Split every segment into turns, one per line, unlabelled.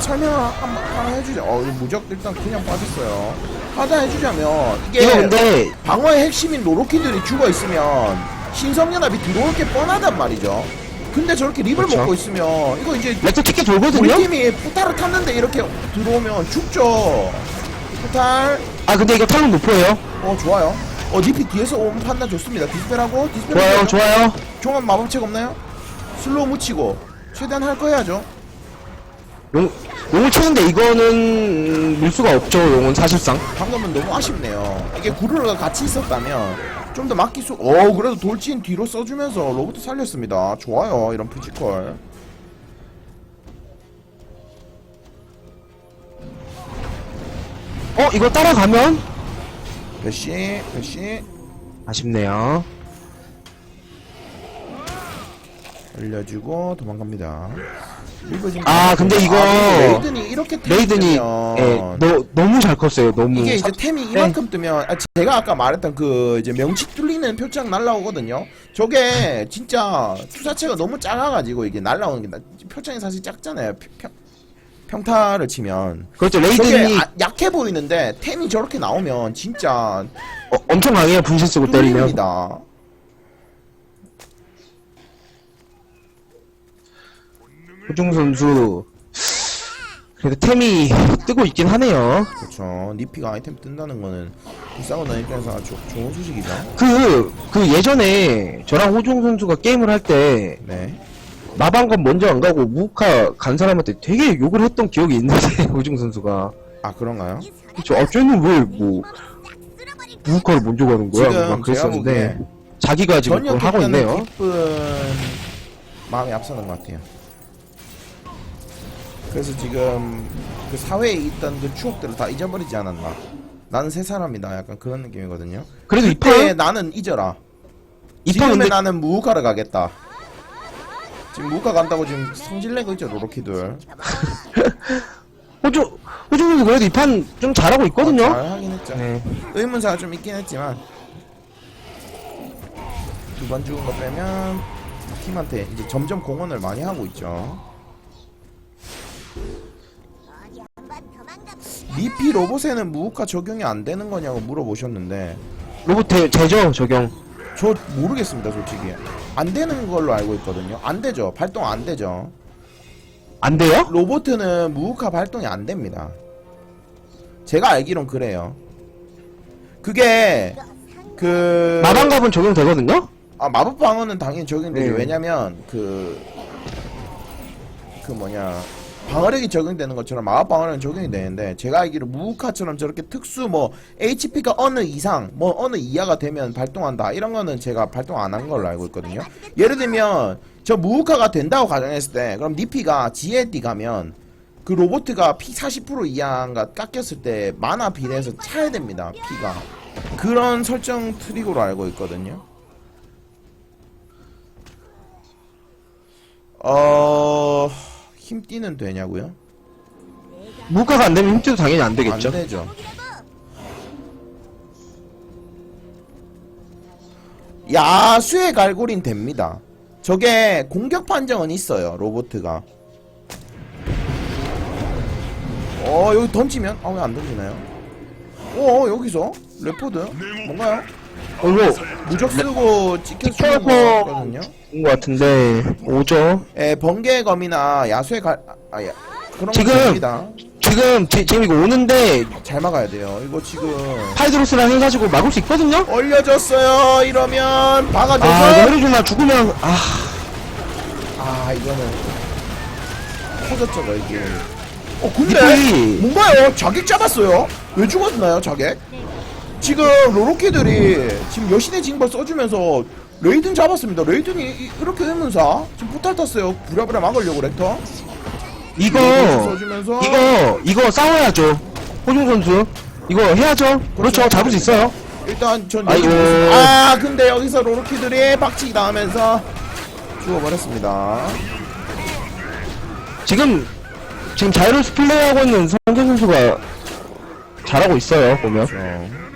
설명을 한- 하나 해주자. 어, 이거 무적 일단 그냥 빠졌어요. 하나 해주자면 이게
이거 근데
방어의 핵심인 로로키들이 죽어 있으면 신성연합이 들어올 게 뻔하단 말이죠. 근데 저렇게 립을
그렇죠.
먹고 있으면 이거 이제
렉터 티켓
우리
돌거든요?
팀이 푸타를 탔는데 이렇게 들어오면 죽죠. 푸탈
아 근데 이거 탈론 높아요
어 좋아요. 어 니피 뒤에서 오면 판단 좋습니다. 디스펠하고 디스펠
좋아요 좋아요
종합 마법책 없나요? 슬로우 묻히고 최대한 할 거 해야죠.
용, 용을 치는데 이거는 밀 수가 없죠 용은 사실상
방금은 너무 아쉽네요. 이게 구르르가 같이 있었다면 좀더 맡길 수. 어 그래도 돌진 뒤로 써주면서 로봇 살렸습니다. 좋아요 이런 피지컬.
어 이거 따라가면
배시 배시
아쉽네요
올려주고 도망갑니다. 이거 지금
아, 근데 이거
아, 근데 레이든이 이렇게
레이든이
뜨면
예, 너, 너무 잘 컸어요 너무
이게 이제 템이 이만큼 뜨면 아, 제가 아까 말했던 그 이제 명치 뚫리는 표창 날라오거든요. 저게 진짜 투사체가 너무 작아가지고 이게 날라오는 게 나- 표창이 사실 작잖아요. 평, 평, 평타를 치면
그렇죠 레이든이
아- 약해 보이는데 템이 저렇게 나오면 진짜
어, 엄청 강해요 분신 쓰고 때리면
뚫립니다.
호중 선수 그래도 템이 뜨고 있긴 하네요
그렇죠. 니피가 아이템 뜬다는 거는 싸우는 입장에서 아주 좋은 소식이죠.
그, 그 예전에 저랑 호중 선수가 게임을 할 때
네.
마방건 먼저 안 가고 무카 간 사람한테 되게 욕을 했던 기억이 있는데 호중 선수가
아 그런가요?
그쵸 아 쟤는 왜 뭐 무카를 먼저 가는 거야
지금
막 그랬었는데 자기가 지금 그걸 하고 있네요
기쁜 마음이 앞서는 것 같아요. 그래서 지금 그 사회에 있던 그 추억들을 다 잊어버리지 않았나. 나는 새 사람이다. 약간 그런 느낌이거든요.
그래도
그때
이판
나는 잊어라.
이판
지금의
근데
나는 무우카를 가겠다. 지금 무우카 간다고 지금 성질내고 있죠 로로키들.
호중 선수 그래도 이 판 좀 잘하고 있거든요
어, 잘 하긴 했죠.
네.
의문사가 좀 있긴 했지만 두 번 죽은 거 빼면 팀한테 이제 점점 공헌을 많이 하고 있죠. 리피 로봇에는 무우카 적용이 안 되는 거냐고 물어보셨는데.
로봇 대, 제죠 적용.
저 모르겠습니다 솔직히. 안 되는 걸로 알고 있거든요. 안 되죠. 발동 안 되죠.
안 돼요?
로봇은 무우카 발동이 안 됩니다. 제가 알기론 그래요. 그게 그
마방갑은 적용되거든요?
아 마법 방어는 당연히 적용되죠.
네.
왜냐면 그 그 뭐냐 방어력이 적용되는 것처럼 마법 방어력은 적용이 되는데 제가 알기로 무우카처럼 저렇게 특수 뭐 HP가 어느 이상 뭐 어느 이하가 되면 발동한다 이런 거는 제가 발동 안 한 걸로 알고 있거든요. 예를 들면 저 무우카가 된다고 가정했을 때 그럼 니피가 GLD 가면 그 로보트가 피 40% 이하가 깎였을 때 만화 비례해서 차야 됩니다. 피가 그런 설정 트릭으로 알고 있거든요. 어... 힘띠는 되냐고요?
무카가 안 되면 힘띠도 당연히 안 되겠죠
안 되죠. 야 수의 갈고린 됩니다. 저게 공격 판정은 있어요, 로보트가. 어, 여기 던지면? 아, 왜 안 던지나요? 어, 여기서? 레포드? 뭔가요?
어 이거
무적 쓰고 찍혀주는
찍혀서-
거거든요?
인것 같은데 오죠
예, 번개검이나 야수의 갈, 아, 야. 그런 거
지금-
됩니다.
지금 지, 지금 이거 오는데
잘 막아야 돼요. 이거 지금
파이드로스랑 해가지고 막을 수 있거든요?
올려줬어요. 이러면 박아줘서
아 이거 헤르주나 죽으면 아
아 이거는 터졌죠 이게. 어 근데 뭔가요? 자객 잡았어요. 왜 죽었나요 자객? 지금 로로키들이 지금 여신의 징벌 써주면서 레이든 잡았습니다. 레이든이 이- 이렇게 되면서 지금 포탈 탔어요. 부랴부랴 막으려고 렉터.
이거
써주면서
이거 이거 싸워야죠 호중 선수 이거 해야죠 그렇죠 잡을 수 있어요
일단 전
아이고.
보겠습니다. 아 근데 여기서 로로키들이 박치기 당하면서 죽어버렸습니다.
지금 지금 자이로스 플레이하고 있는 성현 선수가 잘하고 있어요 보면
그렇죠.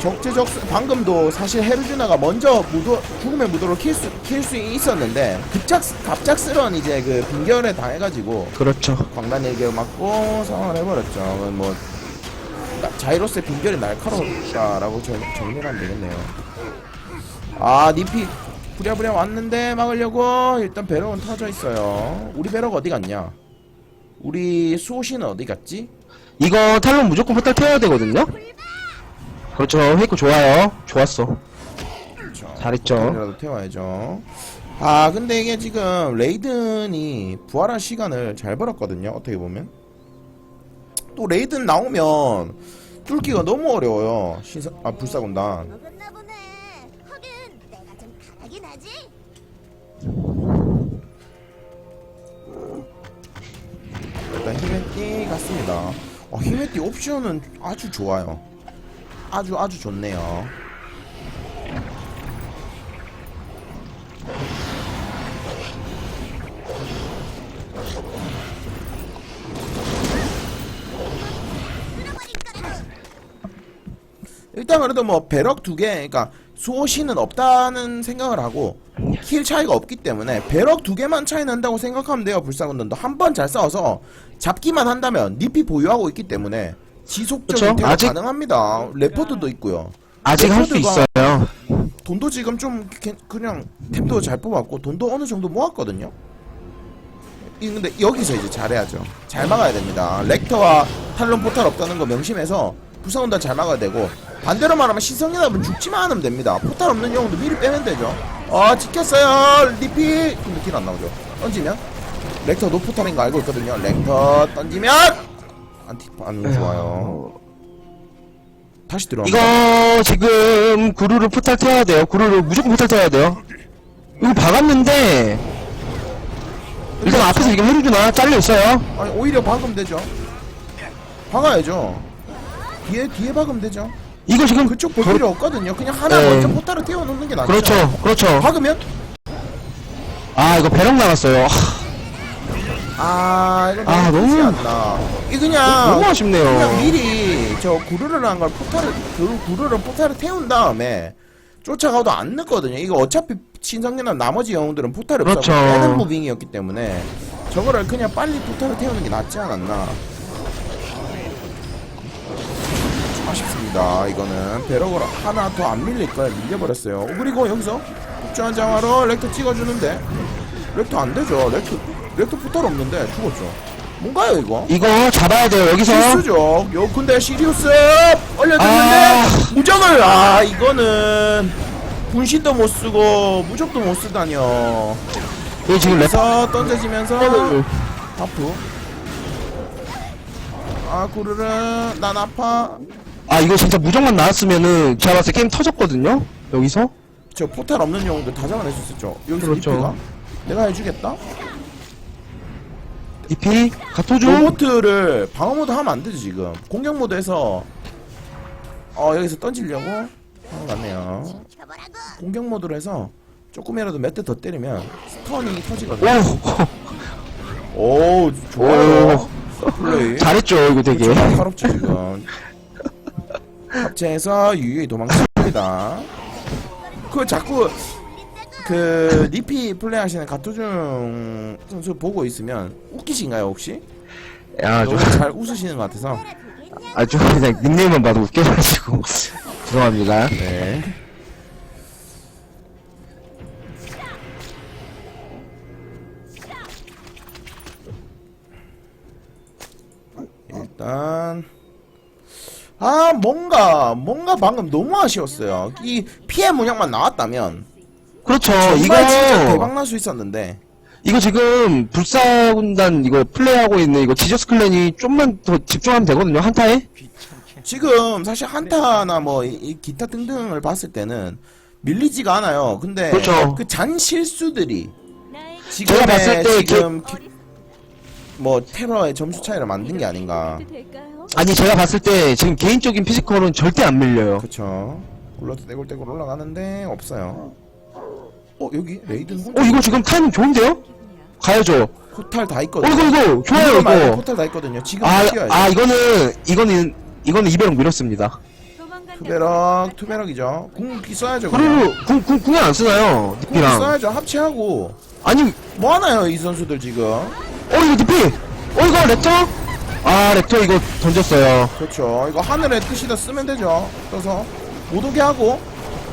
적재적소 방금도 사실 헤르주나가 먼저 무도 죽음의 무도를 킬수 킬수 있었는데 급작 갑작스런 이제 그 빙결에 당해가지고
그렇죠.
광란 일격 맞고 상황을 해버렸죠. 그건 뭐 나- 자이로스의 빙결이 날카롭다라고 정, 정리를 하면 되겠네요. 아 니피 부랴부랴 왔는데 막으려고 일단 배럭은 터져 있어요. 우리 배럭 어디 갔냐? 우리 수호씨는 어디 갔지?
이거 탈론 무조건 포탈 태워야 되거든요? 그렇죠. 회이코 좋아요. 좋았어.
그렇죠.
잘했죠.
라도 태워야죠. 아 근데 이게 지금 레이든이 부활할 시간을 잘 벌었거든요. 어떻게 보면 또 레이든 나오면 뚫기가 너무 어려워요. 신사 아 불사군단.
먹었나 보네. 하긴 내가 좀 강하긴 하지.
일단 히메띠 같습니다. 어, 히메띠 옵션은 아주 좋아요. 아주 아주 좋네요. 일단 그래도 뭐 배럭 두 개, 그러니까 수호신은 없다는 생각을 하고 킬 차이가 없기 때문에 배럭 두 개만 차이 난다고 생각하면 돼요. 불사군단도 한 번 잘 싸워서 잡기만 한다면 니피 보유하고 있기 때문에 지속적인? 대응
아직-
가능합니다. 레포드도 있고요.
아직 할 수 있어요.
돈도 지금 좀 개- 그냥 템도 잘 뽑았고 돈도 어느 정도 모았거든요. 이 근데 여기서 이제 잘해야죠. 잘 막아야 됩니다. 렉터와 탈론 포탈 없다는 거 명심해서 부상운단 잘 막아야 되고 반대로 말하면 시성이나면 죽지만 않으면 됩니다. 포탈 없는 영웅도 미리 빼면 되죠. 아 찍혔어요. 리피 근데 딜안 나오죠. 던지면 렉터 노포탈인 거 알고 있거든요. 렉터 던지면 안티 안 좋아요. 다시 들어와.
이거 지금 구루를 포탈 태워야 돼요. 구루를 무조건 포탈 태워야 돼요. 이거 박았는데 일단 앞에서 지금 해주주나 잘려 있어요.
아니 오히려 박으면 되죠. 박아야죠. 뒤에 뒤에 박으면 되죠.
이거 지금
그쪽 볼
거-
필요 없거든요. 그냥 하나
네.
먼저 포타를 띄워놓는 게 낫죠.
그렇죠, 그렇죠.
박으면
아 이거 배럭 나갔어요.
아 이거
아,
너무 않나. 이 그냥
너무 아쉽네요.
그냥 미리 저한걸 포타를 그 구르를 포타를 태운 다음에 쫓아가도 안 늦거든요. 이거 어차피 신성년나 나머지 영웅들은 없어
그렇죠.
빼는 무빙이었기 때문에 저거를 그냥 빨리 포타를 태우는 게 낫지 않았나. 좀 아쉽습니다. 이거는 배럭으로 하나 더 안 밀릴 거야 밀려버렸어요. 그리고 여기서 국주한 장화로 렉터 찍어주는데 렉터 안 되죠. 렉터 렉터 포탈 없는데 죽었죠. 뭔가요 이거?
이거 잡아야 돼요. 여기서
실수죠. 요 근데 시리우스 올려줬는데
아.
무적을 아 이거는 분신도 못 쓰고 무적도 못 쓰다니요.
이거 지금 랩
그래서 던져지면서 아프. 아 구르르 난 아파.
아 이거 진짜 무정만 나왔으면은 제가 봤을 때 게임 터졌거든요. 여기서
저 포탈 없는 영웅들 다 잡아낼 수 있었죠. 여기서
그렇죠.
내가 해주겠다.
EP 가토주
로보트를 방어 모드 하면 안 되죠 지금. 공격 모드에서 어 여기서 던지려고 하는 것 같네요. 공격 모드로 해서 조금이라도 몇 대 더 때리면 스턴이 터지거든요.
오
오, 좋아요. 플레이.
잘했죠 이거 되게.
그렇죠, 날카롭죠 지금. 합체해서 유유히 도망칩니다. 그 자꾸 그 니피 플레이하시는 가토중 선수 보고 있으면 웃기신가요 혹시?
야, 좀
너무 잘 웃으시는 것 같아서.
아주 그냥 닉네임만 봐도 웃겨가지고 죄송합니다.
네. 일단 아 뭔가 뭔가 방금 너무 아쉬웠어요. 이 피해 문양만 나왔다면
그렇죠.
정말
이거
진짜 대박 날 수 있었는데
이거 지금 불사군단 이거 플레이하고 있는 이거 지저스 클랜이 좀만 더 집중하면 되거든요 한타에.
지금 사실 한타나 뭐이 기타 등등을 봤을 때는 밀리지가 않아요. 근데
그렇죠.
그 잔 실수들이
제가 봤을 때
지금 기- 뭐 테러의 점수 차이를 만든 게 아닌가.
아니 제가 봤을 때 지금 개인적인 피지컬은 절대 안 밀려요.
그쵸. 굴러서 떼굴떼굴 올라가는데 없어요. 어 여기 레이든
어 이거 지금 타이밍 좋은데요? 가야죠.
포탈
다어
있거든요.
이거 이거 좋아요
이거
이거.
포탈 다 있거든요. 지금
아,
튀어야죠.
아 이거는 이거는 이거는 이배랑 밀었습니다.
투베럭 투베럭이죠 궁극기 써야죠 그냥
구르르 궁, 궁, 궁에 안 쓰나요?
궁극기
니피랑.
써야죠 합체하고
아니,
뭐 하나요 이 선수들 지금
어, 이거 니피! 어, 이거 렉터? 아, 렉터 이거 던졌어요.
그렇죠 이거 하늘의 뜻이다 쓰면 되죠 떠서 못 오게 하고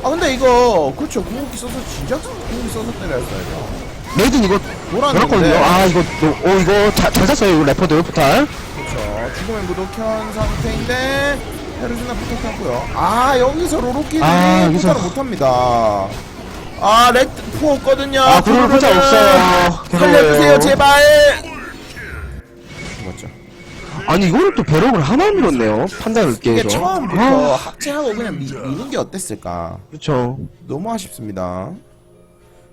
아 근데 이거 그렇죠 궁극기 써서 진작 궁극기 써서 때려야 했어야죠
레이든 이거
돌았는데
돌았거든요. 아, 이거, 또- 어, 이거 자, 잘 샀어요, 이거 레퍼드 포탈.
그렇죠 죽음의 무도 켠 상태인데 헤르즈나 부탁했고요 아 여기서 로로끼리
아, 여기서.
포탈을 못합니다 아 렉트 포 없거든요
아, 구르르 포탈 없어요.
살려주세요
괴로워요.
제발 맞죠
아니, 이거를 또 배럭을 하나 밀었네요. 판단을 늦게
이게
해서.
처음부터
아,
합체하고 그냥 미, 미는 게 어땠을까
그쵸.
너무 아쉽습니다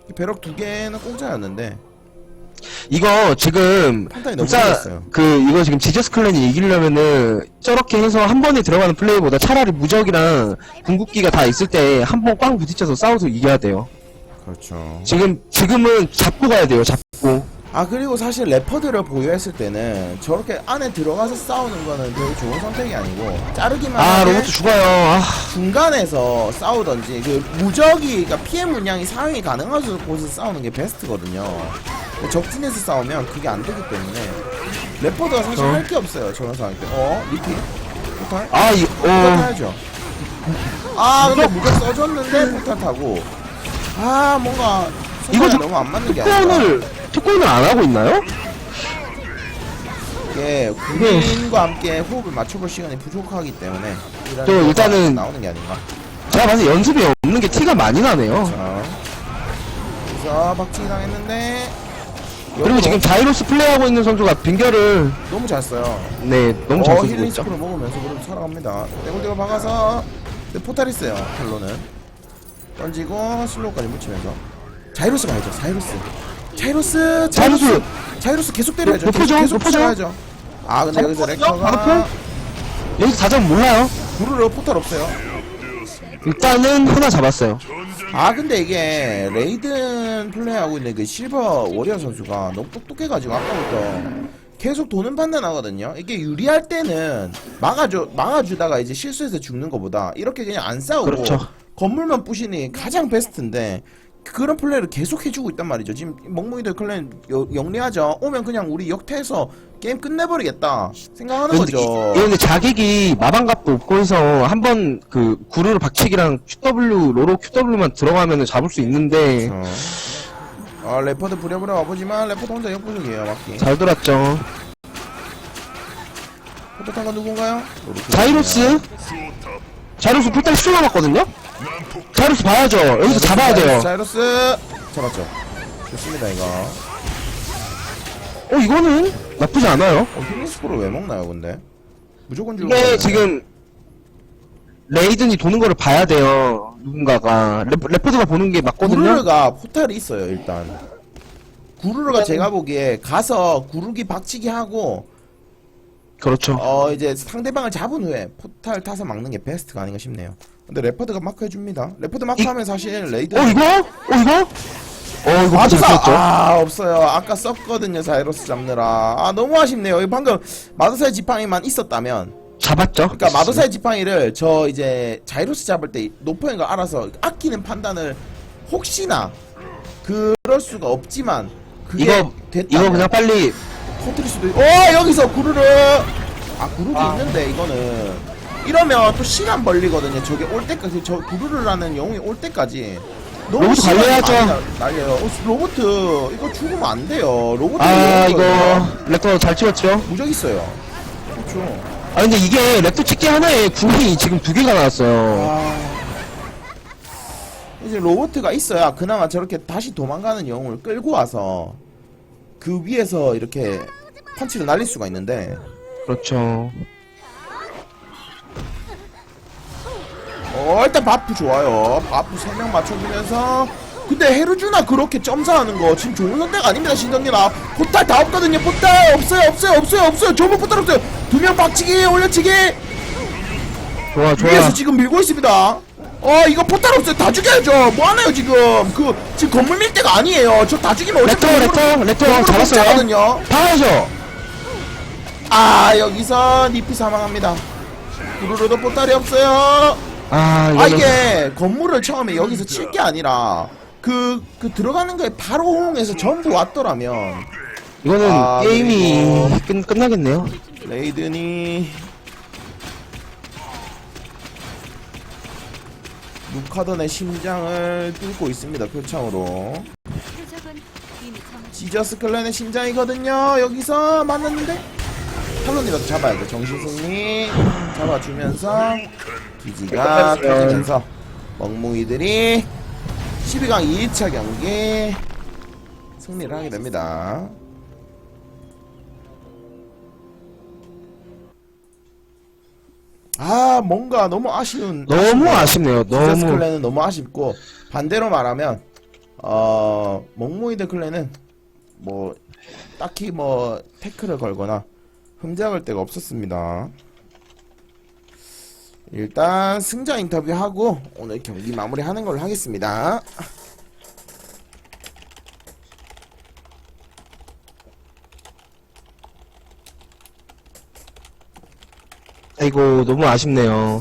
이 배럭 두 개는 공짜였는데
이거 지금
판단이 너무
진짜
잘했어요.
그 이거 지금 지저스 클랜이 이기려면은 저렇게 해서 한 번에 들어가는 플레이보다 차라리 무적이랑 궁극기가 다 있을 때 한 번 꽝 부딪혀서 싸워서 이겨야 돼요.
그렇죠
지금 지금은 잡고 가야 돼요. 잡고.
아 그리고 사실 레퍼드를 보유했을 때는 저렇게 안에 들어가서 싸우는 거는 되게 좋은 선택이 아니고 자르기만
아
하게
로봇 죽어요. 아,
중간에서 싸우던지 그 무적이 그러니까 피해 물량이 사용이 가능한 곳에서 싸우는 게 베스트거든요 적진에서 싸우면 그게 안 되기 때문에 레퍼드가 사실
어.
할 게 없어요 저런 상황 때 어? 리피? 포탈?
아 이,
포탈
어,
타야죠 아 근데 무적 써줬는데 포탈 타고 아 뭔가
이거 좀
너무 안 맞는 게 아니라
특권을 안 하고 있나요?
이게 국민과 함께 호흡을 맞춰볼 시간이 부족하기 때문에 이런
또 일단은-
나오는 게 아닌가?
제가 봤을 때 연습이 없는 게 티가 많이 나네요.
자 그래서 박치기 당했는데
그리고 지금 자이로스 플레이하고 있는 선수가 빙결을
너무 잘 써요.
네 너무 잘
어,
쓰고
힐링
있죠.
스프를 먹으면서 그래도 살아갑니다. 떼굴떼굴 박아서 근데 포탈 있어요 헬로는. 던지고 슬로우까지 묻히면서. 자이로스 가야죠 자이로스 자이로스 자이로스
자이로스!
계속 때려야죠
높- 높여줘,
계속, 계속
높여줘.
쳐야죠 아 근데 여기서
바로
렉터가
여기서 다잡 몰라요.
구르르 포탈 없어요
일단은 하나 잡았어요.
아 근데 이게 레이든 플레이하고 있는 그 실버 워리어 선수가 너무 똑똑해가지고 아까부터 계속 도는 판단하거든요 이게 유리할 때는 막아줘 막아주다가 이제 실수해서 죽는 것보다 이렇게 그냥 안 싸우고
그렇죠.
건물만 부시니 가장 베스트인데 그런 플레이를 계속 해주고 있단 말이죠 지금 멍멍이들 클랜 여- 영리하죠 오면 그냥 우리 역태해서 게임 끝내버리겠다 생각하는
근데, 이,
거죠
근데 자객이 마방갑도 없고 해서 한 번 그 구르르 박치기랑 QW 로로 QW만 들어가면은 잡을 수 있는데
어. 아 레퍼드 부려부려 와보지만 레퍼드 혼자 역부족이에요 맞기
잘 돌았죠.
포토탄 건 누군가요?
자이로스 자이로스 포탈 수 남았거든요. 자이로스 봐야죠. 여기서 잡아야 돼요.
자이로스 잡았죠. 좋습니다 이거.
어 이거는 나쁘지 않아요.
어, 힐링스코를 왜 먹나요 근데? 무조건 주는
이게
거예요.
지금 레이든이 도는 거를 봐야 돼요. 누군가가 레, 레포드가 보는 게 맞거든요.
구르르가 포탈이 있어요 일단. 구르르가 제가 보기에 가서 구르기 박치기 하고
그렇죠.
어 이제 상대방을 잡은 후에 포탈 타서 막는 게 베스트가 아닌가 싶네요. 근데 레퍼드가 마크 해줍니다. 레퍼드 마크 하면 사실 레이드
어 이거? 어 이거? 어 이거
마두사
맞았죠.
아 없어요. 아까 썼거든요 자이로스 잡느라. 아 너무 아쉽네요. 이거 방금 마두사의 지팡이만 있었다면
잡았죠.
그러니까 마도사의 지팡이를 저 이제 자이로스 잡을 때 높은 걸 알아서 아끼는 판단을 혹시나 그럴 수가 없지만 그게
이거
됐다면
이거 그냥 빨리
터뜨릴 수도 있... 어 여기서 구르르. 아 구르기
아.
있는데 이거는. 이러면 또 시간 벌리거든요. 저게 올 때까지 저 구르르라는 영웅이 올 때까지. 너무
로봇
날- 날려요. 어, 로봇 이거 죽으면 안 돼요. 로봇
아 이거 렉터 잘 찍었죠.
무적 있어요. 그렇죠.
아 근데 이게 렉터 찍기 하나에 궁이 지금 두 개가 나왔어요.
아... 이제 로보트가 있어야 그나마 저렇게 다시 도망가는 영웅을 끌고 와서 그 위에서 이렇게 펀치를 날릴 수가 있는데.
그렇죠.
어 일단 바프 좋아요. 바프 3명 맞춰주면서. 근데 헤르주나 그렇게 점사하는 거 지금 좋은 선택 아닙니다 신정님아 포탈 다 없거든요 포탈. 없어요 없어요 없어요 없어요. 전부 포탈 없어요. 두 명 박치기 올려치기.
좋아 좋아.
위에서 지금 밀고 있습니다. 어 이거 포탈 없어요. 다 죽여야죠. 뭐 하나요 지금? 그 지금 건물 밀 때가 아니에요. 저 다 죽이면 어차피
렉터 렉터 렉터 잡았어요.
거든요.
봐야죠.
아 여기서 니피 사망합니다. 구르르도 포탈이 없어요.
아,
아 이게 건물을 처음에 여기서 칠 게 아니라 그, 그 들어가는 거에 바로 호응해서 전부 왔더라면
이거는
아,
게임이
그리고-
끝, 끝나겠네요.
레이든이 루카던의 심장을 뚫고 있습니다 표창으로. 지저스 클랜의 심장이거든요. 여기서 만났는데? 탈론이라도 잡아야 돼. 정신승리 잡아주면서 기지가. 터지면서 멍뭉이들이 12강 2차 경기 승리를 하게 됩니다 아 뭔가 너무 아쉬운
너무 아쉽네요.
지저스
너무.
클랜은 너무 아쉽고 반대로 말하면 어 멍뭉이들 클랜은 뭐 딱히 뭐 태클을 걸거나 흠잡을 데가 없었습니다. 일단 승자 인터뷰하고 오늘 경기 마무리하는 걸로 하겠습니다.
아이고, 너무 아쉽네요.